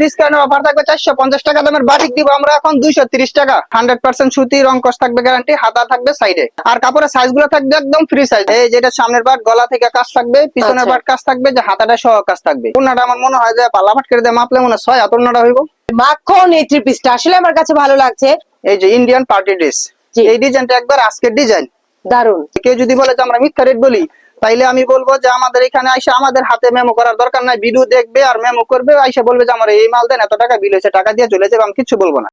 Discount offer থাকবে চারশো পঞ্চাশ টাকা দামের বাটিক দিব। আমরা এখন দুইশো তিরিশ টাকা। হান্ড্রেড পার্সেন্ট সুতি থাকবে গ্যারান্টি হাতা থাকবে সাইডে আর কাপড়ের সাইজগুলো থাকবে একদম ফ্রি সাইজ এই যেটা সামনের পাট গলা থেকে কাজ থাকবে পিছনের আচ্ছা। পাট কাজ থাকবে যে হাতাটা সহ কাজ থাকবে। ওনাটা আমার মনে হয় যে পাল্লা পাট করে দিয়ে মাপলে মনে হয় ছয় হাত ওনাটা হইব। মাখন এই থ্রি পিসটা আসলে আমার কাছে ভালো লাগছে। এই যে ইন্ডিয়ান পার্টি ড্রেস। এই ডিজাইনটা একবার আজকের ডিজাইন দারুণ কেউ যদি বলে যে আমরা মিথ্যা রেট বলি তাইলে আমি বলব যে আমাদের এখানে আইসা আমাদের হাতে মেমো করার দরকার নাই। ভিডিও দেখবে আর মেমো করবে আইসা বলবে যে আমার এই মাল দেন এত টাকা বিল হয়েছে টাকা দিয়ে চলে যাবে আমি কিছু বলব না।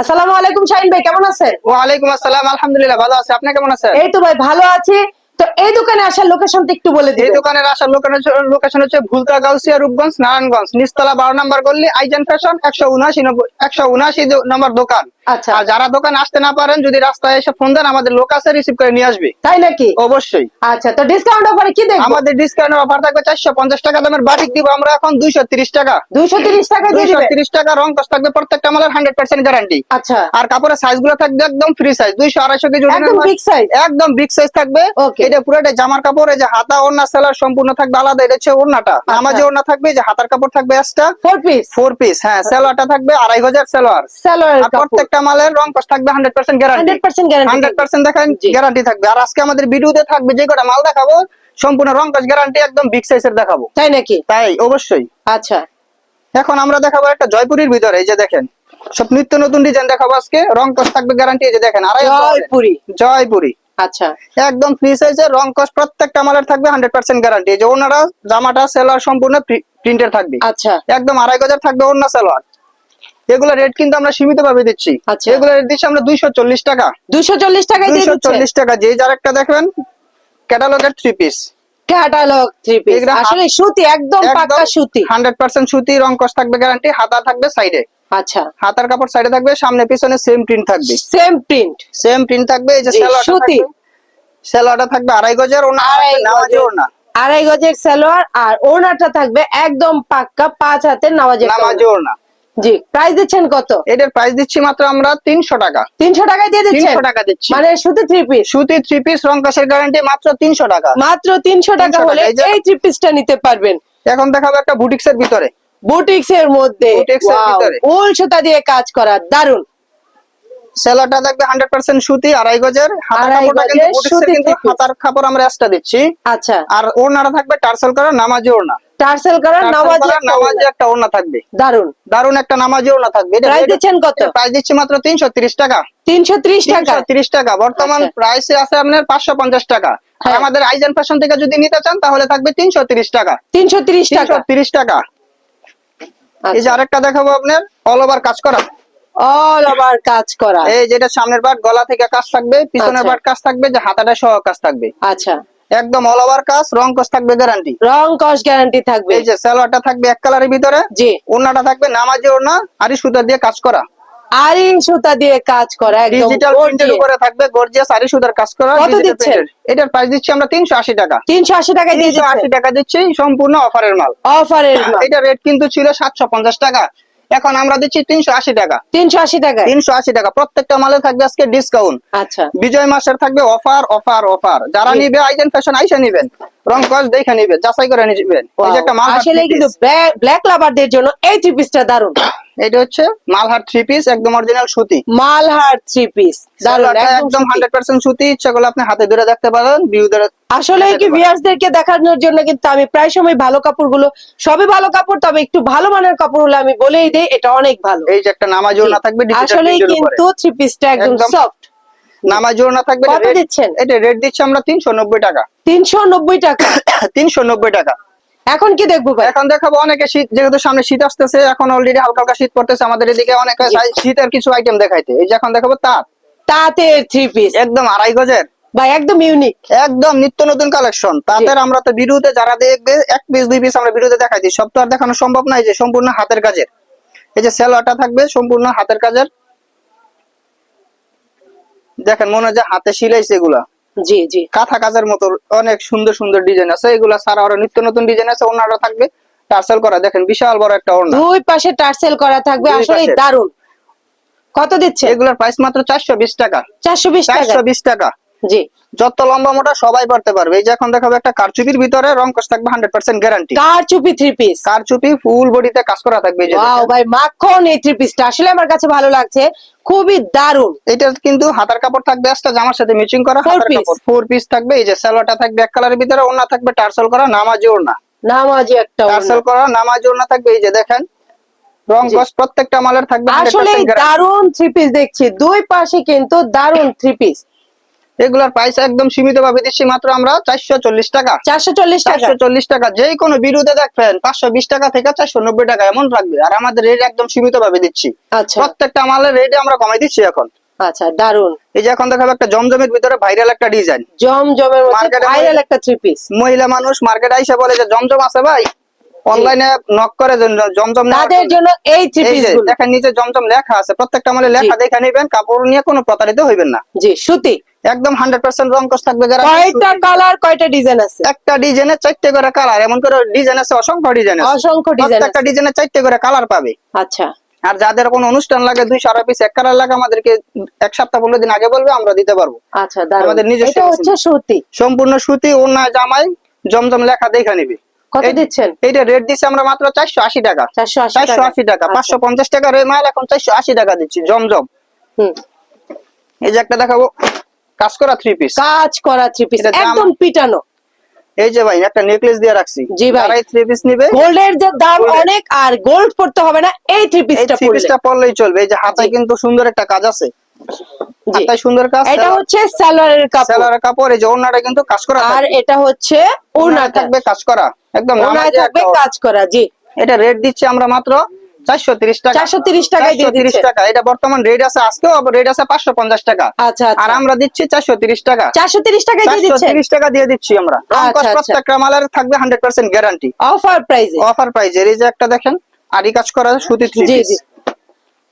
আসসালামু আলাইকুম শাহিন ভাই কেমন আছেন? ওয়ালাইকুম আসসালাম আলহামদুলিল্লাহ ভালো আছে। আপনি কেমন আছেন? এই তো ভাই ভালো আছি। তো এই দোকানে আসার লোকেশনটা একটু বলে এই দোকানের আসার লোকেশন লোকেশন হচ্ছে ভুলতা গাউসিয়া রূপগঞ্জ নারায়ণগঞ্জ। নিচতলা বারো নম্বর গল্লি আইজান ফ্যাশন একশো উনআশি একশো উনআশি নম্বর দোকান। আচ্ছা। আর যারা দোকান আসতে না পারেন যদি রাস্তায় এসে ফোন দেন আমাদের লোক আছে রিসিভ করে নিয়ে আসবে। তাই নাকি? অবশ্যই। আচ্ছা তো ডিসকাউন্ট অফারে কি দেখব? আমাদের ডিসকাউন্ট অফার থাকবে চারশো পঞ্চাশ টাকা দামের বাটিক দিব আমরা এখন দুইশো তিরিশ টাকা। দুইশো তিরিশ টাকা দিয়ে দুইশো দিবেন তিরিশ টাকা রং কস থাকবে প্রত্যেকটা হান্ড্রেড পার্সেন্ট গ্যারান্টি আচ্ছা। আর কাপড়ের সাইজগুলো থাকবে একদম ফ্রি সাইজ দুইশো আড়াইশো কেজি একদম বিগ সাইজ একদম বিগ সাইজ থাকবে. এটা পুরোটা জামার কাপড় এই যে হাতা ওড়না সেলার সম্পূর্ণ থাকবে আলাদা এটা হচ্ছে ওড়নাটা। আচ্ছা। নামাজি ওড়না থাকবে যে হাতার কাপড় থাকবে extra four piece four piece হ্যাঁ সেলোয়ারটা থাকবে আড়াই হাজার সেলোয়ার সালোয়ার আর প্রত্যেকটা মালের রং কস থাকবে hundred percent guarantee hundred percent দেখেন গ্যারান্টি থাকবে। আর আজকে আমাদের ভিডিওতে থাকবে যে কটা মাল দেখাবো সম্পূর্ণ রং কস গ্যারান্টি একদম বিগ সাইজের দেখাবো। তাই নাকি? তাই অবশ্যই। আচ্ছা। এখন আমরা দেখাবো একটা জয়পুরির ভিতরে এই যে দেখেন। সব নিত্য নতুন ডিজাইন দেখাবো আজকে। রং কস থাকবে গ্যারান্টি এই যে দেখেন আড়াই জয়পুরি। জয়পুরি। আচ্ছা। একদম ফ্রি সাইজের রং কস প্রত্যেকটা মালের থাকবে হান্ড্রেড পার্সেন্ট গ্যারান্টি যে ওনারা জামাটা সেলার সম্পূর্ণ প্রিন্টের থাকবে। আচ্ছা। একদম আড়াই গজার থাকবে ওনা সেলোয়ার এগুলো রেট কিন্তু আমরা সীমিত ভাবে দিচ্ছি। আচ্ছা। এগুলো রেট দিচ্ছি আমরা দুইশো চল্লিশ টাকা। দুইশো চল্লিশ টাকা দুইশো চল্লিশ টাকা যে যার একটা দেখবেন ক্যাটালগের three piece catalogue three piece আসলে সুতি একদম সুতি। হান্ড্রেড পার্সেন্ট সুতি রং কস থাকবে গ্যারান্টি হাতা থাকবে সাইডে আচ্ছা। হাতার কাপড় সাইডে থাকবে সামনে পিছনে সেম প্রিন্ট থাকবে। সেম প্রিন্ট সেম প্রিন্ট থাকবে এই যে সুতি। থাকবে। থাকবে আড়াই গজের ওনা আড়াই নামাজি ওনা। আড়াই গজের সালোয়ার আর ওড়নাটা থাকবে একদম পাক্কা পাঁচ হাতের নামাজের নামাজি ওনা। জি প্রাইস দিচ্ছেন কত? এটার প্রাইস দিচ্ছি মাত্র আমরা তিনশো টাকা। তিনশো টাকায় দিয়ে দিচ্ছেন? তিনশো টাকা দিচ্ছি। মানে শুধু থ্রি পিস সুতি থ্রি পিস রং কসের গ্যারান্টি মাত্র তিনশো টাকা। মাত্র তিনশো টাকা হলে এই থ্রি পিসটা নিতে পারবেন। এখন দেখাবো একটা বুটিক্স এর ভিতরে বুটিক্স এর মধ্যে। উল সুতা দিয়ে কাজ করা দারুণ সেলারটা থাকবে হান্ড্রেড পার্সেন্ট সুতি আড়াই গজের। সুতি। হাতার কাপড় আমরা এক্সট্রা দিচ্ছি। আচ্ছা। আর ওড়নাটা থাকবে টার্সেল করা নামাজি ওড়না। টার্সেল করা নামাজি নামাজি একটা ওড়না। থাকবে। দারুণ দারুণ একটা নামাজি ওড়না থাকবে। প্রাইস দিচ্ছেন কত? প্রাইস দিচ্ছি মাত্র তিনশো তিরিশ টাকা। তিনশো ত্রিশ টাকা? তিনশো তিরিশ টাকা। বর্তমান আচ্ছা। প্রাইসে আছে আপনার পাঁচশো পঞ্চাশ টাকা। আর হ্যাঁ। আমাদের আইজেন ফ্যাশন থেকে যদি নিতে চান তাহলে থাকবে তিনশো তিরিশ টাকা। তিনশো ত্রিশ তিনশো টাকা তিরিশ টাকা। এই যে আচ্ছা। আরেকটা দেখাবো আপনার অল ওভার কাজ করা। অল ওভার কাজ করা। এই যেটা সামনের পাট গলা থেকে কাজ থাকবে পিছনের আচ্ছা। পাট কাজ থাকবে যে হাতাটা সহ কাজ থাকবে। আচ্ছা। একদম অল ওভার কাজ রং কাজ থাকবে গ্যারান্টি রং কস গ্যারান্টি থাকবে। এই যে সালোয়ারটা থাকবে এক কালারের ভিতরে জি। ওড়নাটা থাকবে নামাজি ওড়না আরি সুতা দিয়ে কাজ করা। আরি সুতা দিয়ে কাজ করা একদম ডিজিটাল প্রিন্টের উপরে থাকবে গর্জিয়াস আরি সুতার কাজ করা কত দিচ্ছেন? এটার প্রাইস দিচ্ছি আমরা তিনশো আশি টাকা। তিনশো আশি টাকায় দিয়ে তিনশো আশি টাকা দিচ্ছি সম্পূর্ণ অফারের মাল। অফারের মাল। এটা রেট কিন্তু ছিল সাতশো পঞ্চাশ টাকা। এখন আমরা দিচ্ছি তিনশো আশি টাকা। তিনশো আশি টাকা। তিনশো আশি টাকা। প্রত্যেকটা মালে থাকবে আজকে ডিসকাউন্ট আচ্ছা। বিজয় মাসের থাকবে অফার অফার অফার যারা। নিবে আইজেন ফ্যাশন আইসা নিবেন। রং কস দেখে নিবেন যাচাই করে নিবেন। আসলে কিন্তু। ব্ল্যাক লাভারদের জন্য এই টিপিসটা দারুণ। এটা হচ্ছে মালহার থ্রি পিস একদম অরিজিনাল সুতি। মালহার থ্রি পিস একদম হান্ড্রেড পার্সেন্ট সুতি ইচ্ছা করলে আপনি হাতে ধরে দেখতে পারেন ভিউ ধরে আসলে কি ভিউয়ার্সদেরকে দেখানোর জন্য কিন্তু আমি প্রায় সময় ভালো কাপড়গুলো সবই ভালো কাপড় তবে একটু ভালো মানের কাপড় হলে আমি বলেই দেই এটা অনেক ভালো। এই যে একটা নামাজ না থাকবে আসলে কিন্তু থ্রি পিসটা একদম সফট নামাজ না থাকবে কত দিচ্ছেন? এটা রেট দিচ্ছি আমরা তিনশো নব্বই টাকা। তিনশো নব্বই টাকা। তিনশো নব্বই টাকা। এখন কি দেখব ভাই? এখন দেখাবো অনেকে শীত যেহেতু সামনে শীত আসতেছে এখন অলরেডি হালকা হালকা শীত পড়তেছে আমাদের এদিকে অনেক শীতের কিছু আইটেম দেখাইতে। এই যে এখন দেখাবো তাঁত। তাঁতের থ্রি পিস একদম আড়াই গজের। ভাই একদম ইউনিক একদম নিত্য নতুন কালেকশন তাদের আমরা তো বিরুদ্ধে যারা দেখবে এক পিস দুই পিস আমরা বিরুদ্ধে দেখাই দিই সব তো আর দেখানো সম্ভব নয় যে সম্পূর্ণ হাতের কাজের। এই যে সেলোয়ারটা থাকবে সম্পূর্ণ হাতের কাজের। দেখেন মনে হয় যে হাতে সিলাইছে এগুলা। জি জি। কাঁথা কাজের মতো অনেক সুন্দর সুন্দর ডিজাইন আছে। এগুলা ছাড়া আরও নিত্য নতুন ডিজাইন আছে ওনারা থাকবে। টার্সেল করা দেখেন বিশাল বড় একটা ওড়না। দুই পাশে টার্সেল করা থাকবে আসলে। দারুণ কত দিচ্ছে? এগুলার প্রাইস মাত্র চারশো বিশ টাকা। চারশো বিশ টাকা। চারশো বিশ টাকা। জি। যত লম্বা মোটা সবাই পড়তে পারবে। এই যে এখন দেখাবো একটা কারচুপির ভিতরে রং কস থাকবে হান্ড্রেড পার্সেন্ট গ্যারান্টি কার চুপি থ্রি পিস কারচুপি ফুল বডিতে কাজ করা থাকবে ওয়াও ভাই মাখন এই থ্রি পিসটা আসলে আমার কাছে ভালো লাগছে। খুবই দারুণ। এটা কিন্তু হাতার কাপড় থাকবে একটা জামার সাথে ম্যাচিং করা হাতার কাপড়। ফোর পিস থাকবে এই যে সালোয়ারটা থাকবে এক কালারের ভিতরে ওড়না থাকবে টার্সেল করা নামাজি ওড়না। নামাজি একটা টার্সেল। করা নামাজি ওড়না থাকবে এই যে দেখেন। রং। কস প্রত্যেকটা মালের থাকবে আসলে। দারুণ থ্রি পিস দেখছি। দুই পাশে কিন্তু দারুণ থ্রি পিস এগুলার প্রাইস একদম সীমিত ভাবে দিচ্ছি মাত্র আমরা চারশো চল্লিশ টাকা। চারশো চল্লিশ টাকা। চল্লিশ টাকা যে কোনো বিরুদ্ধে দেখবেন পাঁচশো বিশ টাকা থেকে চারশো নব্বই টাকা এমন রাখবে আর আমাদের রেট একদম সীমিত ভাবে দিচ্ছি। আচ্ছা। প্রত্যেকটা মালের রেট আমরা কমাই দিচ্ছি এখন। আচ্ছা দারুণ। এই যে এখন দেখাবো একটা জমজমের ভিতরে ভাইরাল একটা ডিজাইন জমজমের ভাইরাল একটা থ্রি পিস মহিলা মানুষ মার্কেটে আইসা বলে যে জমজম আছে ভাই? অনলাইনে নক করে জমজম তাদের জন্য। এই থ্রি পিস যে গুলো দেখেন নিচে জমজম লেখা আছে প্রত্যেকটা মালে লেখা দেখে নিবেন কাপড় নিয়ে কোনো প্রতারিত হইবেন না। জি সুতি। একদম হান্ড্রেড পার্সেন্ট রং কস থাকবে। কয়টা কালার কয়টা ডিজাইন আছে? একটা ডিজাইনের চারটে করে কালার এমন করে ডিজাইন আছে অসংখ্য ডিজাইন অসংখ্য ডিজাইন প্রত্যেকটা ডিজাইনের চারটে করে কালার পাবে। আচ্ছা। আর যাদের কোনো অনুষ্ঠান লাগে দুই সারা পিস এক কালার লাগে আমাদেরকে এক সপ্তাহ পনেরো দিন আগে বলবে আমরা দিতে পারব। আচ্ছা আমাদের নিজস্ব হচ্ছে সুতি। সম্পূর্ণ সুতি ওনা জামাই জমজম লেখা দেখা নিবে। কত এই- দিচ্ছেন? এইটা রেট দিচ্ছি আমরা মাত্র চারশো আশি টাকা। চারশো আশি টাকা। আচ্ছা। পাঁচশো পঞ্চাশ টাকা রে মাল এখন চারশো আশি টাকা দিচ্ছি জমজম। হুম। এই যে একটা দেখাবো। কাজ করা থ্রি পিস কাজ করা থ্রি পিস একদম পিটানো। এই যে ভাই একটা নেকলেস দিয়ে রাখছি। জি ভাই। এই থ্রি পিস নিবে গোল্ডের যে দাম অনেক আর গোল্ড পড়তে হবে না এই থ্রি পিসটা থ্রি পড়লে। পিসটা পরলেই চলবে। এই যে হাতায় কিন্তু সুন্দর একটা কাজ আছে। হাতায় সুন্দর কাজ এটা হচ্ছে সালোয়ারের কাপড়। সেলারের কাপড় এই যে ওড়নাটা কিন্তু কাজ করা আর এটা হচ্ছে ওড়না থাকবে কাজ করা। একদম নামাজি থাকবে কাজ করা জি। এটা রেট দিচ্ছি আমরা মাত্র চারশো তিরিশ টাকা। 430 টাকায় দিয়ে 430 টাকা। এটা বর্তমান রেট আছে রেট আছে পাঁচশো পঞ্চাশ টাকা। আচ্ছা আর আমরা দিচ্ছি চারশো তিরিশ টাকা। চারশো তিরিশ টাকায় দিয়ে টাকা দিয়ে দিচ্ছি আমরা। আচ্ছা, আচ্ছা। প্রত্যেকটা মালের থাকবে hundred percent guarantee offer offer প্রাইজের এই যে একটা দেখেন আরি কাজ করা সুতি থ্রি জি জি।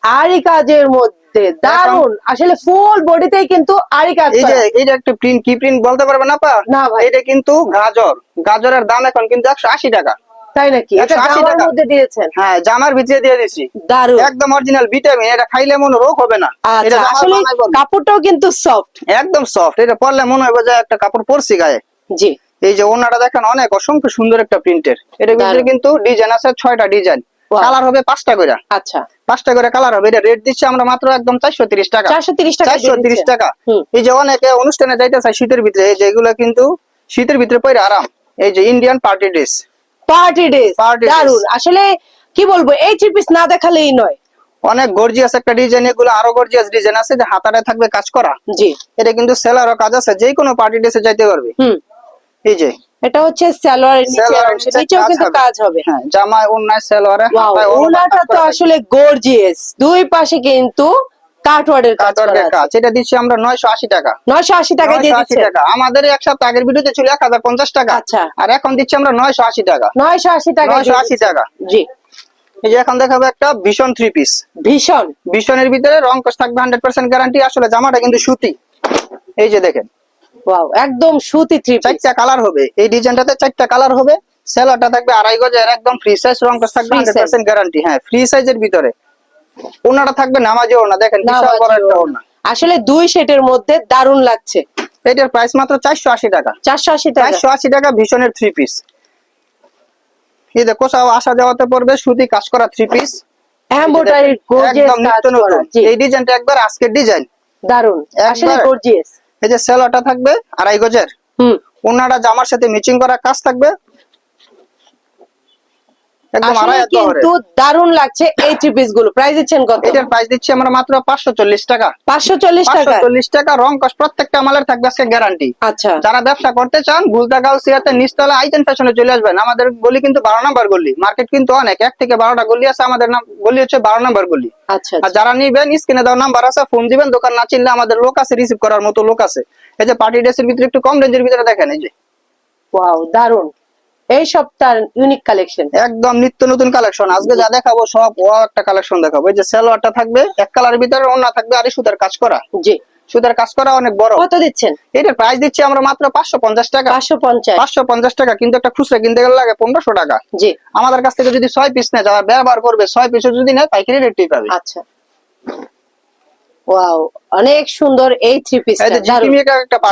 আরি কাজের মধ্যে। দারুণ আসলে ফুল বডিতেই কিন্তু আরি কাজ এই যে করা। এইটা একটু প্রিন্ট কি প্রিন্ট বলতে পারবে না পা না ভাই। এটা কিন্তু গাজর। গাজরের দাম এখন কিন্তু একশো আশি টাকা। তাই নাকি? এটা জামার মধ্যে দিয়েছেন? হ্যাঁ জামার ভিতরে দিয়ে দিছি। দারুণ একদম অরিজিনাল ভিটামিন এটা খাইলে মনে রোগ হবে না। আচ্ছা এটা আসলে কাপড়টাও কিন্তু সফট একদম সফট এটা পরলে মনে হবে যে একটা কাপড় পরছি গায়ে। জি। এই যে ওনাটা দেখেন অনেক অসংখ্য সুন্দর একটা প্রিন্টের এটার ভিতরে কিন্তু ডিজাইন আছে ছয়টা ডিজাইন কালার হবে পাঁচটা করে। আচ্ছা। পাঁচটা করে কালার হবে। এটা রেট দিচ্ছি আমরা মাত্র একদম চারশো তিরিশ টাকা। চারশো তিরিশ টাকা চারশো তিরিশ টাকা। এই যে অনেকে অনুষ্ঠানে যাইতে চায় শীতের ভিতরে এই যে এগুলো কিন্তু শীতের ভিতরে পরে আরাম। এই যে Indian party dress party dress দারুণ আসলে কি বলব এই থ্রি পিস না দেখালেই নয়। অনেক গর্জিয়াস একটা ডিজাইন এগুলো আরও গর্জিয়াস ডিজাইন আছে যে হাতারে থাকবে কাজ করা। জি। এটা কিন্তু সেলারও কাজ আছে যে কোনো পার্টি ড্রেসে যাইতে পারবে। হুম। এই যে। এটা হচ্ছে সালোয়ারের নিচে অংশ নিচেও কাজ কিন্তু হবে। কাজ হবে। হ্যাঁ সেলোয়ারে ওড়না ওনাটা কাজ তো আসলে গর্জিয়াস দুই পাশে কিন্তু কাটওয়ার্ডের কাজ এটা দিচ্ছি আমরা নয়শো আশি টাকা। নয়শো আশি টাকায় দিয়ে 980 টাকা। আমাদের এক সপ্তাহ আগের ভিডিওতে ছিল এক হাজার পঞ্চাশ টাকা। আচ্ছা। আর এখন দিচ্ছি আমরা নয়শো আশি টাকা। নয়শো আশি টাকায় নয়শো আশি টাকা। জি। এই যে এখন দেখাবো একটা ভীষণ থ্রি পিস ভীষণ। ভীষণের ভিতরে রং কস থাকবে হান্ড্রেড পার্সেন্ট গ্যারান্টি আসলে জামাটা কিন্তু সুতি। এই যে দেখেন। ওয়াও একদম সুতি থ্রি পিস চারটা কালার হবে। এই ডিজাইনটাতে চারটা কালার হবে। সেলারটা থাকবে আড়াই গজের একদম ফ্রি সাইজ রং কস থাকবে Free hundred size। Percent guarantee হ্যাঁ ফ্রি সাইজের ভিতরে। ওনাটা থাকবে নামাজি ওনা দেখেন বিশাল বড় একটা ওনা আসলে দুই সেটের মধ্যে দারুণ লাগছে। এটার প্রাইস মাত্র চারশো আশি টাকা। চারশো আশি টাকা। চারশো আশি টাকা ভীষণের থ্রি পিস এই যে কোথাও আসা যাওয়াতে পড়বে সুতি কাজ করা থ্রি পিস এমব্রয়ডারি গর্জিয়াস একদম কাজ করা এই ডিজাইনটা একবার আজকের ডিজাইন দারুণ। আসলে গর্জিয়াস এই যে সেলোটা থাকবে আড়াই গজের। হুম। ওনাটা জামার সাথে ম্যাচিং করা কাজ থাকবে একদম আসলে আড়াই হাত বহরের। কিন্তু দারুণ লাগছে এই থ্রি পিসগুলো। প্রাইস দিচ্ছেন কত? এটার প্রাইস দিচ্ছি আমরা মাত্র পাঁচশো চল্লিশ টাকা। পাঁচশো চল্লিশ টাকা? চল্লিশ টাকা রং কস প্রত্যেকটা মালের থাকবে আজকে গ্যারান্টি আচ্ছা। যারা ব্যবসা করতে চান ভুলতা গাউসিয়াতে নিচতলা আইটেন ফ্যাশনে চলে আসবেন। আমাদের গলি কিন্তু বারো নাম্বার গলি। মার্কেট কিন্তু অনেক। এক থেকে বারোটা গলি আছে আমাদের নাম গলি হচ্ছে বারো নাম্বার গলি। আচ্ছা আর যারা নিবেন স্ক্রিনে দেওয়া নাম্বার আছে ফোন দিবেন দোকান না চিনলে আমাদের লোক আছে রিসিভ করার মতো লোক আছে। এই যে পার্টি ড্রেসের ভিতরে একটু কম রেঞ্জের ভিতরে দেখেন এই যে। ওয়াও দারুণ। এই সপ্তাহ ইউনিক কালেকশন একদম নিত্য নতুন কালেকশন আজকে যা দেখাবো সব ও একটা কালেকশন দেখাবো। এই যে সালোয়ারটা থাকবে এক কালারের ভিতরে অন্য থাকবে আর সুতার কাজ করা। জি। সুতার কাজ করা অনেক বড়। কত দিচ্ছেন? এটার প্রাইস দিচ্ছি আমরা মাত্র পাঁচশো পঞ্চাশ টাকা। পাঁচশো পঞ্চাশ। পাঁচশো পঞ্চাশ টাকা কিন্তু একটা খুচরা কিনতে গেলে লাগে পনেরোশো টাকা। জি। আমাদের কাছ থেকে যদি ছয় পিস নেয় যারা ব্যবহার করবে ছয় পিস যদি নেয় পাইকারি রেটই পাবে। আচ্ছা। ওয়াও অনেক সুন্দর এই থ্রি পিস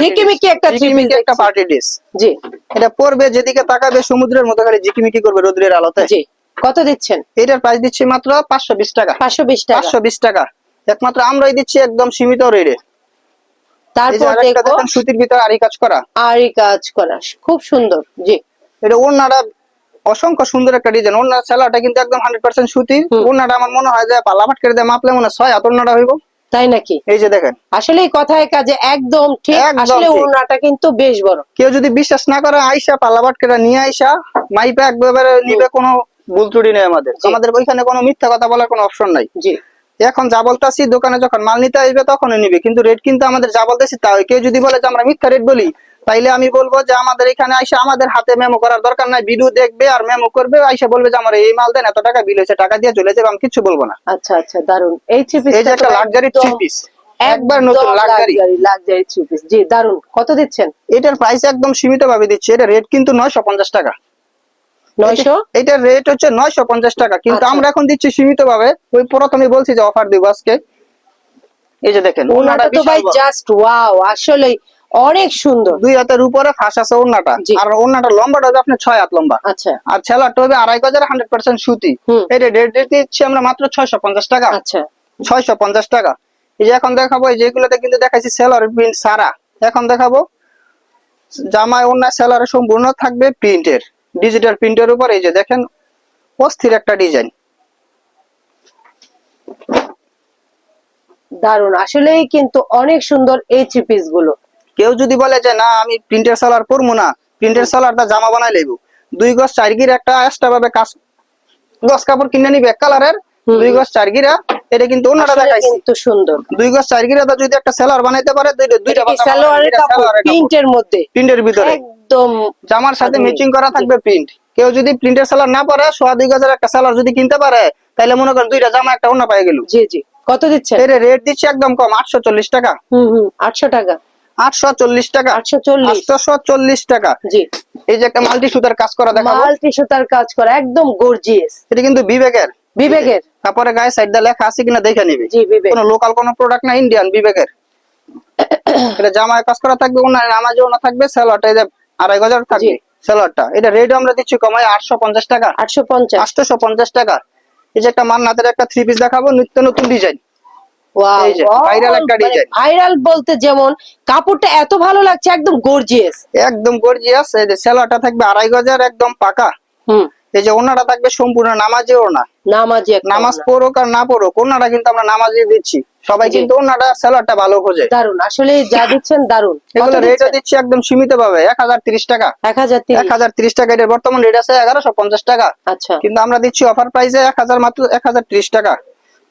ঝিকিমিকি একটা ঝিকিমিকি একটা পার্টি ডিশ জি। এটা পড়বে যেদিকে তাকাবে সমুদ্রের মতো খালি ঝিকিমিকি করবে রোদ্রের আলোতে। জি। কত দিচ্ছেন? এটার প্রাইস দিচ্ছি মাত্র পাঁচশো বিশ টাকা। পাঁচশো বিশ টাকা। পাঁচশো বিশ টাকা। একমাত্র আমরাই দিচ্ছি একদম সীমিত রেটে তারপর আরেকটা সুতির ভিতরে আরি কাজ করা। আরই কাজ করা। খুব সুন্দর। জি। এটা ওনারা অসংখ্য সুন্দর একটা ডিজাইন ওনার সেলাটা কিন্তু একদম হান্ড্রেড পার্সেন্ট সুতি হুম। ওনাটা আমার মনে হয় যে পাল্লা ফাট করে দিয়ে মাপলে মনে হয় ছয় হাত ওনাটা হইব। তাই নাকি? এই যে দেখেন। আসলে কথায় কাজে একদম ঠিক আসলে। ওড়নাটা কিন্তু বেশ বড়। কেউ যদি বিশ্বাস না করে আইসা পাল্লাবাটকেটা নিয়ে আইসা মাইপে একবারে নিবে কোনো ভুল ত্রুটি নেই আমাদের। আমাদের ওইখানে কোনো মিথ্যা কথা বলার কোনো অপশন নাই। জি। এখন যা বলতাছি দোকানে যখন মাল নিতে আসবে তখনই নিবে। কিন্তু রেট কিন্তু আমাদের যা বলতেছি তাও কেউ যদি বলে যে আমরা মিথ্যা রেট বলি তাইলে আমি বলব যে আমাদের এখানে আইসা আমাদের হাতে মেমো করার দরকার নাই। ভিডিও দেখবে আর মেমো করবে আইসা বলবে যে আমার এই মাল দেন এত টাকা বিল হয়েছে টাকা দিয়ে চলে যাবে আমি কিছু বলব না। আচ্ছা আচ্ছা দারুণ এই থ্রি পিস এই যে একটা লাক্সারি থ্রি পিস একবার নতুন লাক্সারি লাক্সারি থ্রি পিস জি দারুণ কত দিচ্ছেন? এটার প্রাইস একদম সীমিত ভাবে দিচ্ছে। এটা রেট কিন্তু নয়শো পঞ্চাশ টাকা। নয়শো? এটার রেট হচ্ছে নয়শো পঞ্চাশ টাকা। কিন্তু আচ্ছা। আমরা এখন দিচ্ছি সীমিত ভাবে ওই প্রথমে বলছি যে অফার দিব আজকে। এই যে দেখেন ওনাটা তো ভাই জাস্ট ওয়াও আসলে অনেক সুন্দর। দুই হাতের উপরে ফাঁস আছে ওড়নাটা। আর ওড়নাটা লম্বাটা হবে আপনার ছয় হাত লম্বা। আচ্ছা। আর ছেলাটা হবে আড়াই গজের হান্ড্রেড পার্সেন্ট সুতি। এটা রেট দিচ্ছি আমরা মাত্র ছয়শো পঞ্চাশ টাকা। আচ্ছা। ছয়শো পঞ্চাশ টাকা। এই যে এখন দেখাবো এই যেগুলোতে কিন্তু দেখাইছি সেলার প্রিন্ট সারা। এখন দেখাবো জামায় অন্য সেলারে সম্পূর্ণ থাকবে প্রিন্টের। ডিজিটাল প্রিন্টের উপর এই যে দেখেন অস্থির একটা ডিজাইন। দারুণ আসলেই কিন্তু অনেক সুন্দর এই থ্রি পিসগুলো। কেউ যদি বলে যে না আমি প্রিন্টের সেলার পরবো না প্রিন্টের সেলারটা জামা বানাই লেবু। দুই গজ চার গিরা একটা এক্সট্রা ভাবে কাজ গজ কাপড় কিনে নিবে এক কালারের। দুই গজ চার গিরা এটা কিন্তু আসলে দেখাইছি। কিন্তু সুন্দর। দুই গজ চার গিরা যদি একটা সেলার বানাইতে পারে দুইটা সালোয়ারের কাপড়? প্রিন্টের মধ্যে? প্রিন্টের ভিতরে। একদম। জামার সাথে। ম্যাচিং করা থাকবে প্রিন্ট কেউ যদি প্রিন্টের সেলার না পারে সোয়া দুই গজের একটা সেলার যদি কিনতে পারে তাহলে মনে করেন দুইটা জামা একটা অন্য পাই গেল। জি জি। কত দিচ্ছে এর রেট দিচ্ছে একদম কম আটশো চল্লিশ টাকা। হুম হুম আটশো টাকা। আটশো চল্লিশ টাকা। আটশো চল্লিশ। আটশো চল্লিশ টাকা। জি। এই যে একটা মাল্টি সুতার কাজ করা দেখাবো। মাল্টি সুতার কাজ করা একদম গর্জিয়াস এটা কিন্তু বিবেকের। বিবেকের। কাপড়ের গায়ে সাইড দিয়ে লেখা আছে কিনা দেখে নিবে। জি বিবেক। কোনো লোকাল কোনো প্রোডাক্ট না ইন্ডিয়ান বিবেকের। এটা জামায় কাজ করা থাকবে ওনার না থাকবে সেলোয়ারটা এই যে আড়াই গজার থাকবে। জি। সেলোয়ারটা এটা রেট আমরা দিচ্ছি কমায় আটশো পঞ্চাশ টাকা। আটশো পঞ্চাশ। আটশোশো পঞ্চাশ টাকা। এই যে একটা মান্নাতের একটা থ্রি পিস দেখাবো নিত্য নতুন ডিজাইন ভাইরাল বলতে যেমন কাপড়টা এত ভালো লাগছে একদম গর্জিয়াস একদম গর্জিয়াস এই যে সেলোয়ারটা থাকবে আড়াই গজার একদম পাকা। হুম। এই যে থাকবে সম্পূর্ণ নামাজে ওনা নামাজি নামাজ পড়ুক আর না পড়ুক ওনাটা কিন্তু আমরা নামাজে দিচ্ছি। সবাই কিন্তু সেলোয়ারটা ভালো খোঁজে। দারুণ আসলে যা দিচ্ছেন দারুণ এগুলো রেটও দিচ্ছি? একদম সীমিত ভাবে এক হাজার তিরিশ টাকা। এক হাজার এক হাজার তিরিশ টাকা এটার বর্তমান রেট আছে এগারোশো পঞ্চাশ টাকা। আচ্ছা। কিন্তু আমরা দিচ্ছি অফার প্রাইসে এক হাজার মাত্র এক হাজার ত্রিশ টাকা।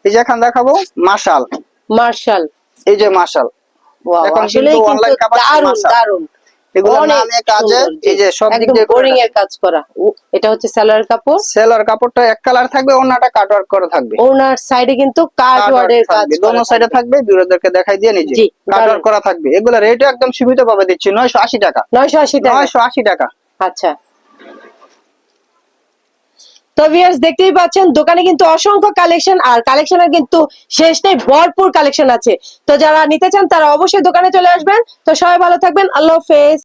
এই যে এখন দেখাবো মাশাল। মার্শাল। এই যে মাশাল। এখন কিন্তু online কাপড় দারুণ মার্শাল। দারুণ এগুলো নামে কাজে এই যে সব দিক দিয়ে বোরিং এর কাজ করা। এটা হচ্ছে সালোয়ার কাপড়। সেলার কাপড়টা এক কালার থাকবে ওনাটা কাট ওয়ার্ক করা থাকবে। ওনার সাইডে কিন্তু Cut work কাজ দোনো সাইডে থাকবে। বিরোধীদেরকে দেখাই দিয়ে নিজে কাট ওয়ার্ক করা থাকবে। এগুলো রেটও একদম সীমিত ভাবে দিচ্ছি নয়শো আশি টাকা। নয়শো আশি টাকা। নয়শো আশি টাকা। আচ্ছা। তো ভিউয়ার্স দেখতেই পাচ্ছেন, দোকানে কিন্তু অসংখ্য কালেকশন আর কালেকশনের কিন্তু শেষ নেই, ভরপুর কালেকশন আছে। তো যারা নিতে চান তারা অবশ্যই দোকানে চলে আসবেন। তো সবাই ভালো থাকবেন। আল্লাহ হাফেজ।